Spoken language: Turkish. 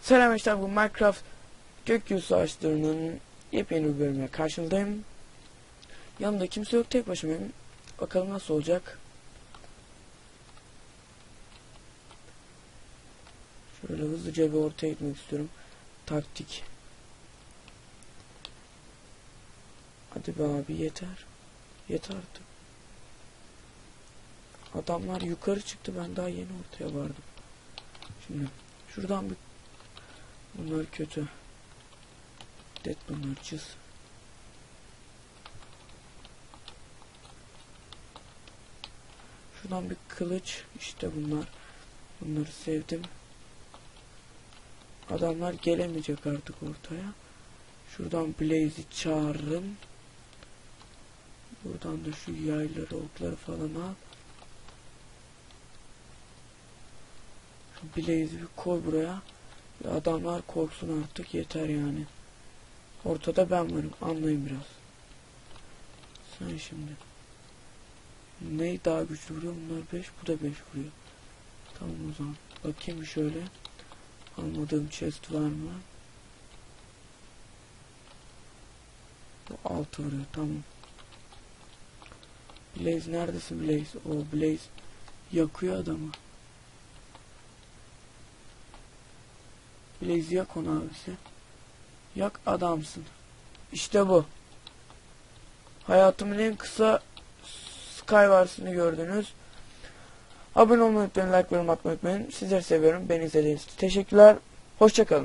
Selam işte bu Minecraft Gökyüzü Savaşları'nın yepyeni bir bölümüne karşınızdayım. Yanımda kimse yok tek başımayım. Bakalım nasıl olacak. Şöyle hızlıca bir ortaya gitmek istiyorum. Taktik. Hadi be abi yeter. Yeter artık. Adamlar yukarı çıktı ben daha yeni ortaya vardım. Şimdi şuradan bir Bunlar kötü. Det bunlar cız. Şuradan bir kılıç. işte bunlar. Bunları sevdim. Adamlar gelemeyecek artık ortaya. Şuradan Blaze'i çağırırım. Buradan da şu yayları, okları falan al. Blaze'i bir koy buraya. Ya Adamlar korksun artık yeter yani. Ortada ben varım anlayın biraz. Sen şimdi. Ney daha güçlü vuruyor? Bunlar 5 bu da 5 vuruyor. Tamam o zaman. Bakayım şöyle. Almadığım chest var mı? Bu 6 vuruyor tamam. Blaze neredesin Blaze? O Blaze yakıyor adamı. Blaze yak onu abisi. Yak adamsın. İşte bu. Hayatımın en kısa Skywars'ını gördünüz. Abone olmayı unutmayın, like yorum atmayı unutmayın. Sizleri seviyorum. Beni izlediğiniz için teşekkürler. Hoşçakalın.